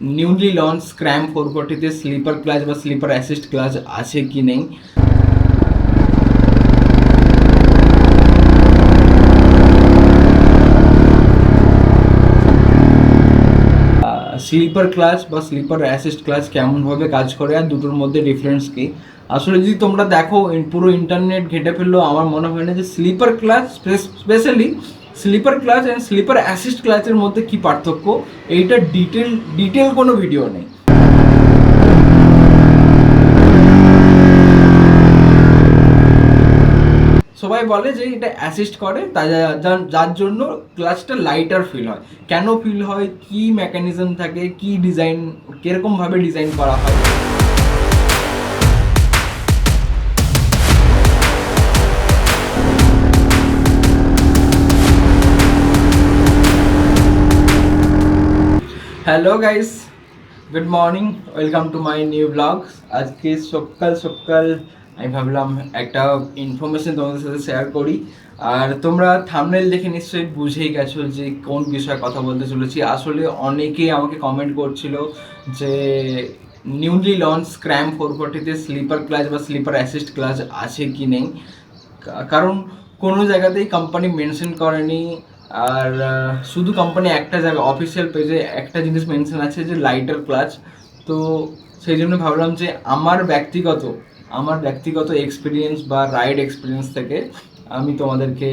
Newly launch Scram four ফোরটিতে slipper clutch বা slipper assist clutch আছে কি নেই? স্লিপার ক্লাচ বা স্লিপার অ্যাসিস্ট ক্লাচ কেমনভাবে কাজ করে আর দুটোর মধ্যে ডিফারেন্স কী? আসলে যদি তোমরা দেখো, পুরো ইন্টারনেট ঘেটে ফেললেও আমার মনে হয় না যে slipper clutch specially slipper clutch and slipper assist ক্লাচের মধ্যে কি পার্থক্য? এইটা ডিটেল ডিটেল কোনো ভিডিও নেই। সবাই বলে যে এটা অ্যাসিস্ট করে, তাই যার জন্য ক্লাচটা লাইটার ফিল হয়। কেন ফিল হয়? কি মেকানিজম থাকে? কি ডিজাইন কিরকমভাবে ডিজাইন করা হয়? Hello guys good morning welcome to my new blog আজকে সকাল সকাল আমি ভাবলাম একটা ইনফরমেশন তোমাদের সাথে শেয়ার করি। আর তোমরা থামনেল দেখে নিশ্চয়ই বুঝেই গেছো যে কোন বিষয়ে কথা বলতে চলেছি। আসলে অনেকেই আমাকে কমেন্ট করছিল যে নিউলি লঞ্চ স্ক্র্যাম ফোর ফোরটিতে স্লিপার ক্লাচ বা স্লিপার অ্যাসিস্ট ক্লাস আছে কি নেই? কারণ কোনো জায়গাতেই কোম্পানি মেনশন করেনি। আর শুধু কোম্পানি একটা জায়গা অফিসিয়াল পেজে একটা জিনিস মেনশন আছে যে লাইটার ক্লাচ তো সেই জন্য ভাবলাম যে আমার ব্যক্তিগত আমার ব্যক্তিগত এক্সপিরিয়েন্স বা রাইড এক্সপিরিয়েন্স থেকে আমি তোমাদেরকে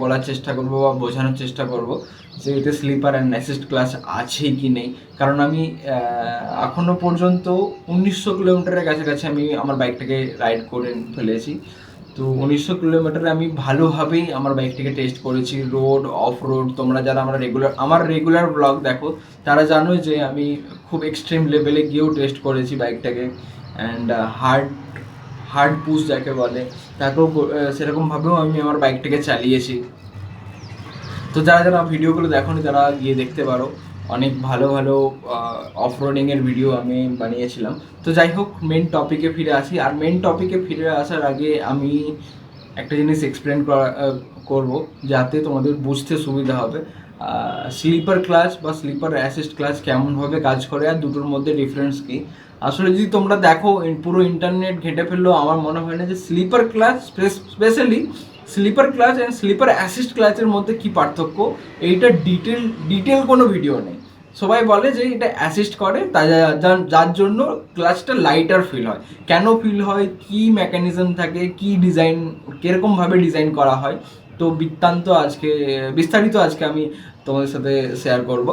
বলার চেষ্টা করব বা বোঝানোর চেষ্টা করব যে এতে স্লিপার অ্যান্ড অ্যাসিস্ট ক্লাস আছে কি নেই। কারণ আমি এখনও পর্যন্ত উনিশশো কিলোমিটারের কাছাকাছি আমি আমার বাইকটাকে রাইড করে ফেলেছি। তো উনিশশো কিলোমিটারে আমি ভালোভাবেই আমার বাইকটিকে টেস্ট করেছি রোড অফ রোড তোমরা যারা আমরা রেগুলার আমার রেগুলার ব্লগ দেখো, তারা জানো যে আমি খুব এক্সট্রিম লেভেলে গিয়েও টেস্ট করেছি বাইকটাকে অ্যান্ড হার্ড হার্ড পুশ যাকে বলে, তাকেও সেরকমভাবেও আমি আমার বাইকটাকে চালিয়েছি। তো যারা যারা ভিডিওগুলো দেখোনি, তারা গিয়ে দেখতে পারো। অনেক ভালো ভালো অফ রোডিংয়ের ভিডিও আমি বানিয়েছিলাম। তো যাই হোক মেন টপিকে ফিরে আসি। আর মেন টপিকে ফিরে আসার আগে আমি একটা জিনিস এক্সপ্লেন করব, যাতে তোমাদের বুঝতে সুবিধা হবে। স্লিপার ক্লাচ বা স্লিপার অ্যাসিস্ট ক্লাচ কেমনভাবে কাজ করে আর দুটোর মধ্যে ডিফারেন্স কী? আসলে যদি তোমরা দেখো পুরো ইন্টারনেট ঘেটে ফেললেও আমার মনে হয় না যে slipper clutch specially slipper clutch and slipper assist ক্লাচের মধ্যে কি পার্থক্য, এইটা ডিটেল ডিটেল কোনো ভিডিও নেই। সবাই বলে যে এটা অ্যাসিস্ট করে, তাই যার জন্য ক্লাচটা লাইটার ফিল হয়। কেন ফিল হয়? কি মেকানিজম থাকে? কি ডিজাইন কীরকমভাবে ডিজাইন করা হয়? তো বৃত্তান্ত আজকে, বিস্তারিত আজকে আমি তোমাদের সাথে শেয়ার করব।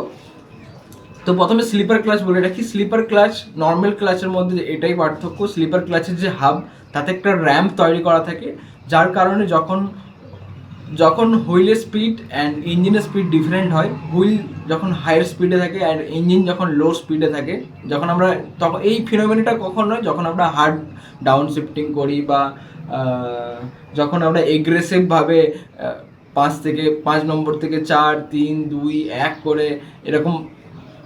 তো প্রথমে স্লিপার ক্লাচ বলে রাখি। স্লিপার ক্লাচ নর্মাল ক্লাচের মধ্যে এটাই পার্থক্য। স্লিপার ক্লাচের যে হাব তাতে একটা র্যাম্প তৈরি করা থাকে। যার কারণে যখন যখন হুইলের স্পিড অ্যান্ড ইঞ্জিনের স্পিড ডিফারেন্ট হয়, হুইল যখন হায়ার স্পিডে থাকে অ্যান্ড ইঞ্জিন যখন লো স্পিডে থাকে, যখন আমরা তখন এই ফিনোমেনাটা কখন হয়? যখন আমরা হার্ড ডাউন শিফটিং করি বা যখন আমরা এগ্রেসিভভাবে পাঁচ থেকে, পাঁচ নম্বর থেকে চার, তিন, দুই, এক করে এরকম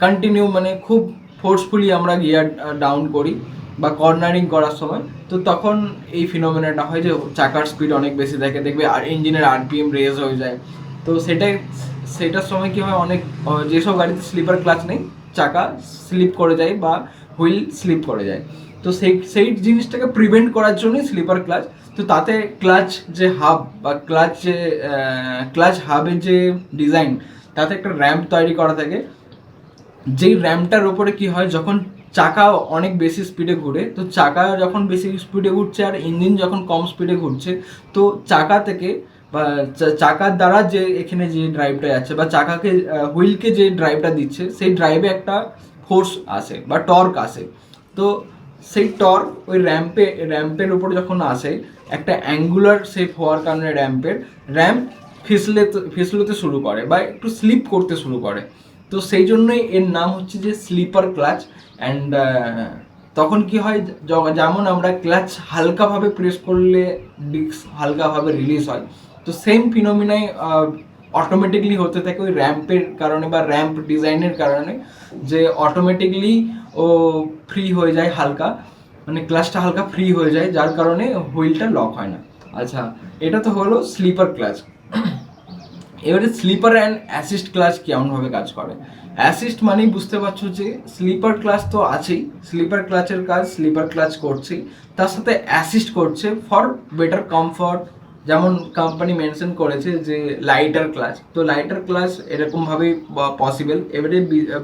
কন্টিনিউ মানে খুব ফোর্সফুলি আমরা গিয়ার ডাউন করি। বা কর্নারিং করার সময়, তো তখন এই ফিনোমেনাটা হয় যে চাকার স্পিড অনেক বেশি থাকে, দেখবে আর ইঞ্জিনের আরপিএম রেজ হয়ে যায়। তো সেটাই সেটার সময় কি হয়, অনেক যেসব গাড়িতে স্লিপার ক্লাচ নেই, চাকা স্লিপ করে যায় বা হুইল স্লিপ করে যায়। তো সেই সেই জিনিসটাকে প্রিভেন্ট করার জন্যই স্লিপার ক্লাচ তো তাতে ক্লাচ যে হাব বা ক্লাচ যে ক্লাচ হাবের যে ডিজাইন তাতে একটা র্যাম্প তৈরি করা থাকে। যেই র্যামটার ওপরে কি হয়, যখন চাকা অনেক বেশি স্পিডে ঘুরে, তো চাকা যখন বেশি স্পিডে ঘুরছে আর ইঞ্জিন যখন কম স্পিডে ঘুরছে, তো চাকা থেকে বা চাকার দ্বারা যে এখানে যে ড্রাইভটা যাচ্ছে বা চাকাকে হুইলকে যে ড্রাইভটা দিচ্ছে, সেই ড্রাইভে একটা ফোর্স আসে বা টর্ক আসে। তো সেই টর্ক ওই র্যাম্পে র্যাম্পের উপর যখন আসে, একটা অ্যাঙ্গুলার শেপ হওয়ার কারণে র্যাম্পের র্যাম্প ফিসলে ফিসলতে শুরু করে বা একটু স্লিপ করতে শুরু করে। তো সেই জন্যই এর নাম হচ্ছে যে স্লিপার ক্লাচ অ্যান্ড তখন কি হয় যেমন আমরা ক্লাচ হালকাভাবে প্রেস করলে ডিস্ক হালকাভাবে রিলিজ হয়, তো সেম ফিনোমিনাই অটোমেটিকলি হতে থাকে ওই র্যাম্পের কারণে বা র্যাম্প ডিজাইনের কারণে, যে অটোমেটিকলি ও ফ্রি হয়ে যায় হালকা মানে ক্লাচটা হালকা ফ্রি হয়ে যায়, যার কারণে হুইলটা লক হয় না। আচ্ছা এটা তো হলো স্লিপার ক্লাচ এবারে স্লিপার অ্যান্ড অ্যাসিস্ট ক্লাচ কেমনভাবে কাজ করে? অ্যাসিস্ট মানেই বুঝতে পারছ যে স্লিপার ক্লাচ তো আছেই, স্লিপার ক্লাচের কাজ স্লিপার ক্লাচ করছেই, তার সাথে অ্যাসিস্ট করছে ফর বেটার কমফর্ট, যেমন কোম্পানি মেনশন করেছে যে লাইটার ক্লাচ তো লাইটার ক্লাচ এরকমভাবেই পসিবল এবারে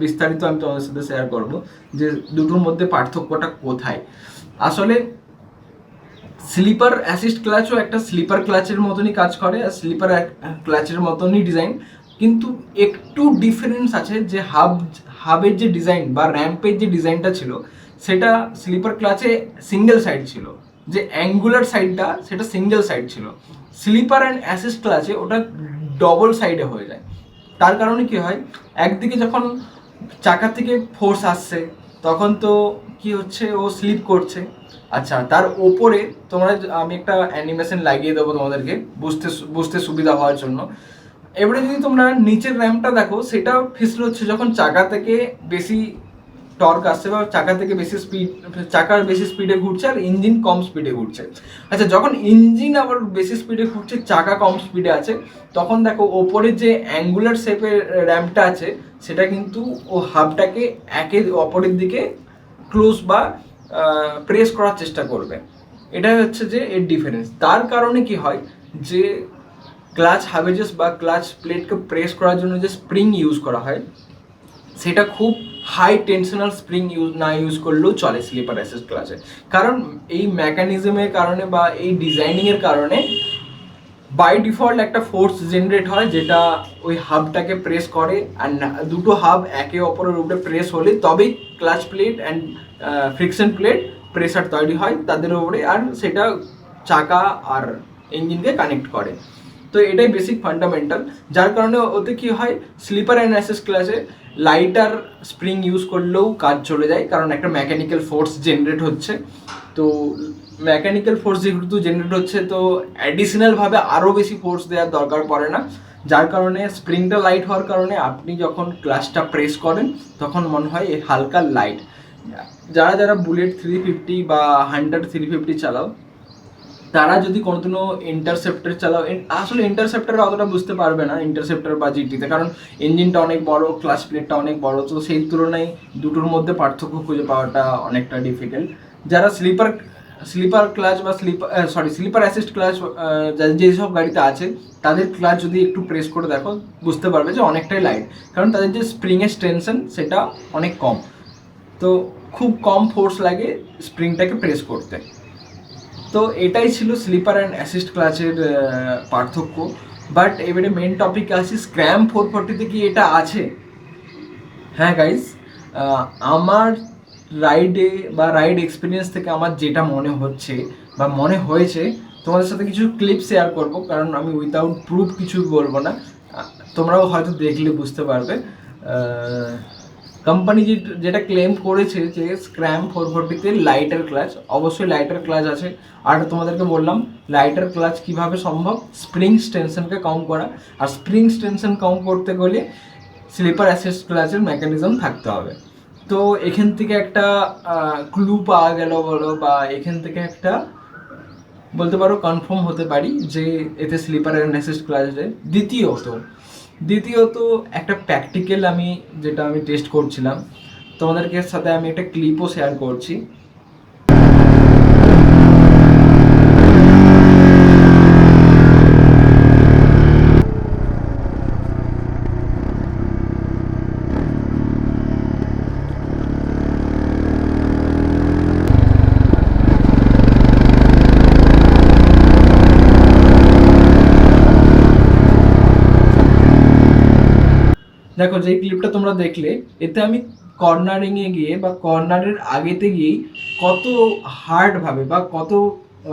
বিস্তারিত আমি তোমাদের সাথে শেয়ার করব যে দুটোর মধ্যে পার্থক্যটা কোথায়। আসলে স্লিপার অ্যাসিস্ট ক্লাচও একটা স্লিপার ক্লাচের মতনই কাজ করে, আর স্লিপার ক্লাচের মতনই ডিজাইন কিন্তু একটু ডিফারেন্স আছে যে হাব হাবের যে ডিজাইন বা র্যাম্পের যে ডিজাইনটা ছিল, সেটা স্লিপার ক্লাচে সিঙ্গেল সাইড ছিল। যে অ্যাঙ্গুলার সাইডটা সেটা সিঙ্গেল সাইড ছিল। স্লিপার অ্যান্ড অ্যাসিস্ট ক্লাচে ওটা ডবল সাইডে হয়ে যায়। তার কারণে কি হয়, একদিকে যখন চাকা থেকে ফোর্স আসছে, তখন তো কি হচ্ছে, ও স্লিপ করছে। আচ্ছা তার ওপরে তোমরা, আমি একটা অ্যানিমেশন লাগিয়ে দেবো তোমাদেরকে, বুঝতে বুঝতে সুবিধা হওয়ার জন্য। এবারে যদি তোমরা নিচের র্যাম্পটা দেখো, সেটা ফিসল হচ্ছে যখন চাকা থেকে বেশি টর্ক আসছে বা চাকা থেকে বেশি স্পিড চাকার বেশি স্পিডে ঘুরছে আর ইঞ্জিন কম স্পিডে ঘুরছে। আচ্ছা যখন ইঞ্জিন আবার বেশি স্পিডে ঘুরছে, চাকা কম স্পিডে আছে, তখন দেখো ওপরে যে অ্যাঙ্গুলার শেপের র্যাম্পটা আছে, সেটা কিন্তু ও হাবটাকে একে অপরের দিকে ক্লোজ বা প্রেস করার চেষ্টা করবে। এটাই হচ্ছে যে এর ডিফারেন্স তার কারণে কি হয় যে ক্লাচ হাবেজেস বা ক্লাচ প্লেটকে প্রেস করার জন্য যে স্প্রিং ইউজ করা হয়, সেটা খুব হাই টেনশনাল স্প্রিং ইউজ না ইউজ করলেও চলে স্লিপার অ্যাসিস্ট ক্লাচে। কারণ এই মেকানিজমের কারণে বা এই ডিজাইনিংয়ের কারণে বাই ডিফল্ট একটা ফোর্স জেনারেট হয় যেটা ওই হাবটাকে প্রেস করে আর দুটো হাব একে অপরের উপরে প্রেস হলে তবেই clutch plate and friction plate pressure তৈরি হয় তাদের উপরে আর সেটা চাকা আর ইঞ্জিনকে কানেক্ট করে। তো এটাই বেসিক ফান্ডামেন্টাল যার কারণে ওতে কি হয় স্লিপার অ্যান্ড অ্যাসেস ক্লাসে লাইটার স্প্রিং ইউজ করলেও কাজ চলে যায়, কারণ একটা মেকানিক্যাল ফোর্স জেনারেট হচ্ছে। তো মেকানিক্যাল ফোর্স যেহেতু জেনারেট হচ্ছে, তো অ্যাডিশনালভাবে আরও বেশি ফোর্স দেওয়ার দরকার পড়ে না। যার কারণে স্প্রিংটা লাইট হওয়ার কারণে আপনি যখন ক্লাচটা প্রেস করেন, তখন মনে হয় হালকা লাইট যারা যারা বুলেট থ্রি ফিফটি বা হান্ড্রেড থ্রি ফিফটি চালাও তারা যদি কোনো ইন্টারসেপ্টার চালাও আসলে ইন্টারসেপ্টার অতটা বুঝতে পারবে না ইন্টারসেপ্টার বা জিটিতে কারণ ইঞ্জিনটা অনেক বড় ক্লাস প্লেটটা অনেক বড়, তো সেই তুলনায় দুটোর মধ্যে পার্থক্য খুঁজে পাওয়াটা অনেকটা ডিফিকাল্ট যারা স্লিপার স্লিপার ক্লাচ বা slipper sorry slipper assist clutch যেসব গাড়িতে আছে, তাদের ক্লাচ যদি একটু প্রেস করে দেখো, বুঝতে পারবে যে অনেকটাই লাইট কারণ তাদের যে স্প্রিংয়ের টেনশন, সেটা অনেক কম। তো খুব কম ফোর্স লাগে স্প্রিংটাকে প্রেস করতে। তো এটাই ছিল স্লিপার অ্যান্ড অ্যাসিস্ট ক্লাচের পার্থক্য। বাট এবারে মেন টপিক আসি স্ক্র্যাম ফোর ফোরটিতে কি এটা আছে? হ্যাঁ গাইজ আমার রাইডে বা রাইড এক্সপিরিয়েন্স থেকে আমার যেটা মনে হচ্ছে বা মনে হয়েছে, তোমাদের সাথে কিছু ক্লিপ শেয়ার করব, কারণ আমি উইদাউট প্রুফ কিছু বলব না। তোমরাও হয়তো দেখলে বুঝতে পারবে। কোম্পানি যেটা ক্লেম করেছে যে স্ক্র্যাম ফোর ফোরটিতে লাইটার ক্লাচ অবশ্যই লাইটার ক্লাচ আছে। আর তোমাদেরকে বললাম লাইটার ক্লাচ কীভাবে সম্ভব? স্প্রিং টেনশনকে কম করা। আর স্প্রিং টেনশন কম করতে গেলে স্লিপার অ্যাসেস ক্লাচের মেকানিজম থাকতে হবে। তো এখান থেকে একটা ক্লু পাওয়া গেল বলো, বা এখান থেকে একটা বলতে পারো কনফার্ম হতে পারি যে এতে স্লিপার অ্যান্ড অ্যাসিস্ট ক্লাস আছে দ্বিতীয়ত দ্বিতীয়ত, একটা প্র্যাকটিক্যাল আমি যেটা আমি টেস্ট করছিলাম, তোমাদেরকে সাথে আমি একটা ক্লিপও শেয়ার করছি দেখো যে ক্লিপটা তোমরা দেখলে, এতে আমি কর্নারিংয়ে গিয়ে বা কর্নারের আগেতে গিয়েই কত হার্ড ভাবে বা কত,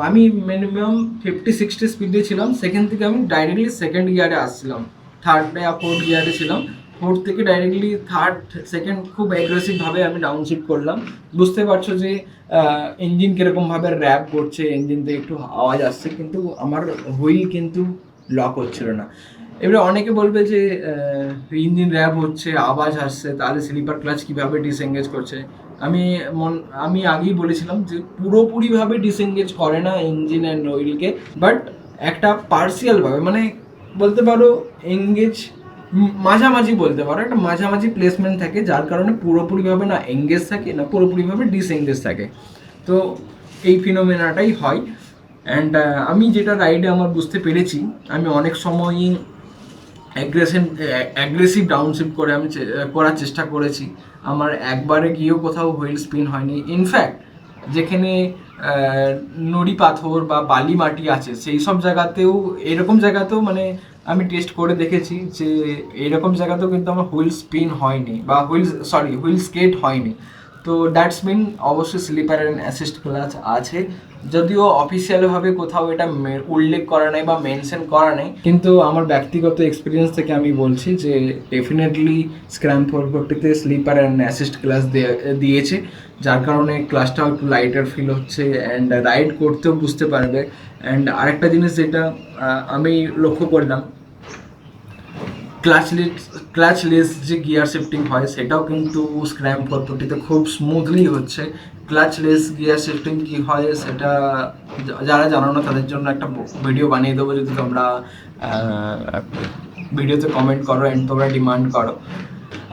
আমি মিনিমাম ফিফটি সিক্সটি স্পিডে ছিলাম, সেখান থেকে আমি ডাইরেক্টলি সেকেন্ড গিয়ারে আসছিলাম। থার্ড বা ফোর্থ গিয়ারে ছিলাম। ফোর্থ থেকে ডাইরেক্টলি থার্ড সেকেন্ড খুব অ্যাগ্রেসিভভাবে আমি ডাউনশিপ করলাম। বুঝতে পারছ যে ইঞ্জিন কীরকমভাবে র্যাপ করছে ইঞ্জিন থেকে একটু আওয়াজ আসছে, কিন্তু আমার হুইল কিন্তু লক হচ্ছিল না। এবারে অনেকে বলবে যে ইঞ্জিন র্যাব হচ্ছে, আওয়াজ আসছে, তাহলে স্লিপার ক্লাচ কীভাবে ডিসএঙ্গেজ করছে? আমি মন, আমি আগেই বলেছিলাম যে, পুরোপুরিভাবে ডিসএঙ্গেজ করে না ইঞ্জিন অ্যান্ড অয়েলকে বাট একটা পার্সিয়ালভাবে মানে বলতে পারো এঙ্গেজ মাঝামাঝি বলতে পারো, একটা মাঝামাঝি প্লেসমেন্ট থাকে, যার কারণে পুরোপুরিভাবে না এঙ্গেজ থাকে, না পুরোপুরিভাবে ডিসএঙ্গেজ থাকে। তো এই ফিনোমেনাটাই হয়। অ্যান্ড আমি যেটা রাইডে আমার বুঝতে পেরেছি, আমি অনেক সময়ই অ্যাগ্রেশন অ্যাগ্রেসিভ ডাউনশিপ করে আমি করার চেষ্টা করেছি। আমার একবারে গিয়েও কোথাও হুইল স্পিন হয়নি। ইনফ্যাক্ট যেখানে নুড়ি পাথর বা বালি মাটি আছে, সেই সব জায়গাতেও, এরকম জায়গাতেও মানে আমি টেস্ট করে দেখেছি যে, এরকম জায়গাতেও কিন্তু আমার হুইল স্পিন হয়নি বা হুইল সরি হুইল স্কেট হয়নি। তো দ্যাটস মিন অবশ্যই স্লিপার অ্যান্ড অ্যাসিস্ট ক্লাচ আছে। যদিও অফিসিয়ালভাবে কোথাও এটা উল্লেখ করা নেই বা মেনশন করা নেই, কিন্তু আমার ব্যক্তিগত এক্সপিরিয়েন্স থেকে আমি বলছি যে definitely Scram four slipper and assist clutch দিয়েছে। যার কারণে ক্লাসটাও একটু লাইটার ফিল হচ্ছে অ্যান্ড রাইড করতেও বুঝতে পারবে। অ্যান্ড আরেকটা জিনিস যেটা আমি লক্ষ্য করলাম ক্লাচলেস ক্লাচলেস যে গিয়ার শিফটিং হয়, সেটাও কিন্তু স্ক্র্যাম পদ্ধতিতে খুব স্মুথলি হচ্ছে। ক্লাচলেস গিয়ার শিফটিং কী হয়, সেটা যারা জানো না, তাদের জন্য একটা ভিডিও বানিয়ে দেবো। যদি তোমরা ভিডিওতে কমেন্ট করো অ্যান্ড তোমরা ডিমান্ড করো।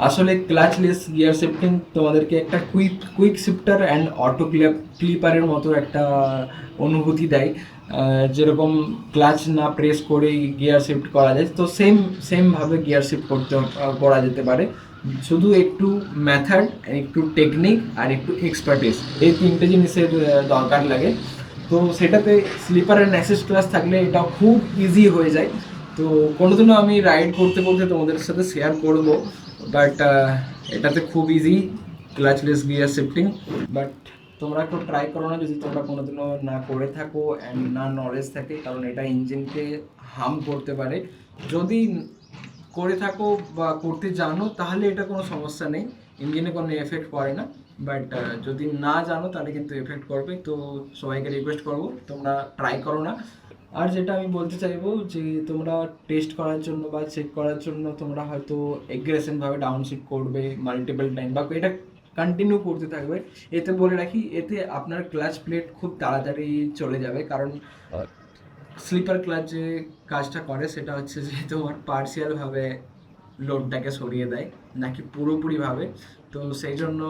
আসলে ক্লাচলেস গিয়ার শিফটিং তোমাদেরকে একটা quick quick shifter and auto clip ক্লিপারের মতো একটা অনুভূতি দেয়। যেরকম ক্লাচ না প্রেস করেই গিয়ার শিফট করা যায়। তো সেম সেমভাবে গিয়ার শিফট করতে করা যেতে পারে। শুধু একটু মেথড একটু টেকনিক আর একটু এক্সপার্টিস এই তিনটে জিনিসের দরকার লাগে। তো সেটাতে স্লিপার অ্যান্ড অ্যাসিস্ট ক্লাস থাকলে এটা খুব ইজি হয়ে যায়। তো কোনোদিনও আমি রাইড করতে করতে তোমাদের সাথে শেয়ার করব। বাট এটাতে খুব easy clutchless gear shifting but তোমরা একটু ট্রাই করো না, যদি তোমরা কোনোদিনও না করে থাকো অ্যান্ড না নলেজ থাকে, কারণ এটা ইঞ্জিনকে হার্ম করতে পারে। যদি করে থাকো বা করতে জানো, তাহলে এটা কোনো সমস্যা নেই। ইঞ্জিনে কোনো এফেক্ট পড়ে না। বাট যদি না জানো, তাহলে কিন্তু এফেক্ট করবে। তো সবাইকে রিকোয়েস্ট করব, তোমরা ট্রাই করো না। আর যেটা আমি বলতে চাইব যে তোমরা টেস্ট করার জন্য বা চেক করার জন্য তোমরা হয়তো এগ্রেশনভাবে ডাউনশিপ করবে মাল্টিপল টাইম বা এটা কন্টিনিউ করতে থাকবে। এতে বলে রাখি এতে আপনার ক্লাচ প্লেট খুব তাড়াতাড়ি চলে যাবে কারণ স্লিপার ক্লাচ যে কাজটা করে সেটা হচ্ছে যে তোমার পার্সিয়ালভাবে লোডটাকে সরিয়ে দেয় নাকি পুরোপুরিভাবে তো সেই জন্য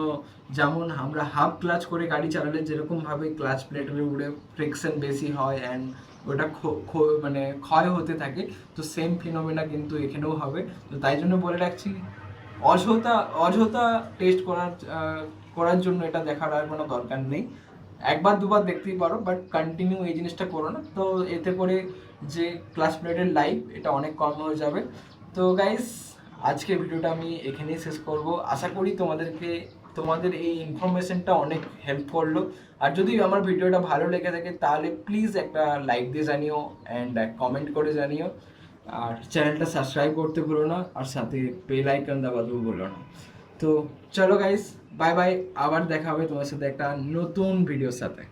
যেমন আমরা হাফ ক্লাচ করে গাড়ি চালালে যেরকমভাবে ক্লাচ প্লেটের উপরে ফ্রিকশন বেশি হয় অ্যান্ড ওটা মানে ক্ষয় হতে থাকে। তো সেম ফিনোমেনা কিন্তু এখানেও হবে। তো তাই জন্য বলে রাখছি, অযথা অযথা টেস্ট করার করার জন্য এটা দেখার আর কোনো দরকার নেই। একবার দুবার দেখতেই পারো বাট কন্টিনিউ এই জিনিসটা করো না। তো এতে করে যে ক্লাস প্লেটের লাইফ এটা অনেক কম হয়ে যাবে। তো গাইস আজকে ভিডিওটা আমি এখানেই শেষ করব। আশা করি তোমাদেরকে তোমাদের এই ইনফরমেশনটা অনেক হেল্প করল। আর যদি আমার ভিডিওটা ভালো লেগে থাকে, তাহলে প্লিজ একটা লাইক দিয়ে জানিও অ্যান্ড কমেন্ট করে জানিও। আর চ্যানেলটা সাবস্ক্রাইব করতে ভুলো না, আর সাথে বেল আইকন দাবাতেও ভুলো না। তো চলো গাইস বাই বাই আবার দেখা হবে তোমার সাথে একটা নতুন ভিডিওর সাথে।